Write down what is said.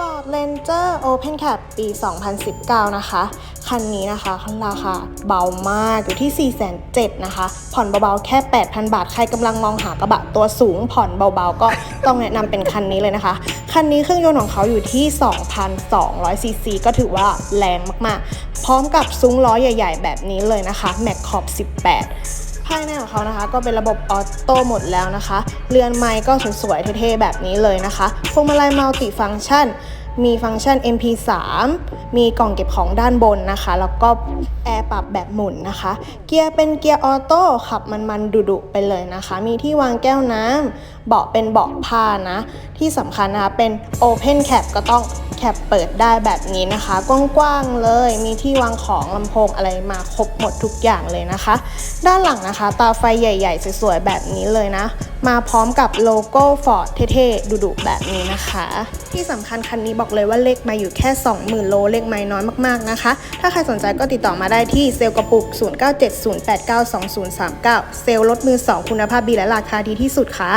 Ford Ranger Open Cap ปี 2019 นะคะ คันนี้นะคะราคาเบามากอยู่ที่ 4,700นะคะ ผ่อนเบาๆ แค่ 8,000 บาท ใครกำลังมองหากระบะตัวสูง ผ่อนเบาๆ ก็ต้องแนะนำเป็นคันนี้เลยนะคะ คันนี้เครื่องยนต์ของเขาอยู่ที่ 2,200 ซีซี ก็ถือว่าแรงมากๆ พร้อมกับซุ้งล้อใหญ่ ๆ แบบนี้เลยนะคะ Mac Corp 18 ภายในของเขานะคะก็เป็นระบบออโต้หมดแล้วนะคะ เรือนไม้ก็สวยๆเท่ๆแบบนี้เลยนะคะ พวงมาลัยมัลติฟังชัน มีฟังก์ชัน MP3 มีกล่องเก็บของด้านบนนะคะ แล้วก็แอร์ปรับแบบหมุนนะคะ เกียร์เป็นเกียร์ออโต้ขับมันๆดุๆไปเลยนะคะ มีที่วางแก้วน้ำเบาะเป็นเบาะผ้านะ ที่สำคัญนะคะเป็น Open Cap ก็ต้อง แคปเปิดได้แบบนี้นะคะ กว้างๆเลยมีที่วางของลำโพงอะไรมาครบหมดทุกอย่างเลยนะคะ ด้านหลังนะคะ ตาไฟใหญ่ๆ สวยๆ แบบนี้เลยนะ มาพร้อมกับโลโก้ Ford เท่ๆดุๆแบบนี้นะคะ ที่สำคัญคันนี้บอกเลยว่าเลขม่อยู่แค่ 20,000 โลเลขไม่น้อยมากๆนะคะ ถ้าใครสนใจก็ติดต่อมาได้ที่เซลกระปุก 0970892039 เซลล์รถมือ 2 คุณภาพดีและราคาดีที่สุดค่ะ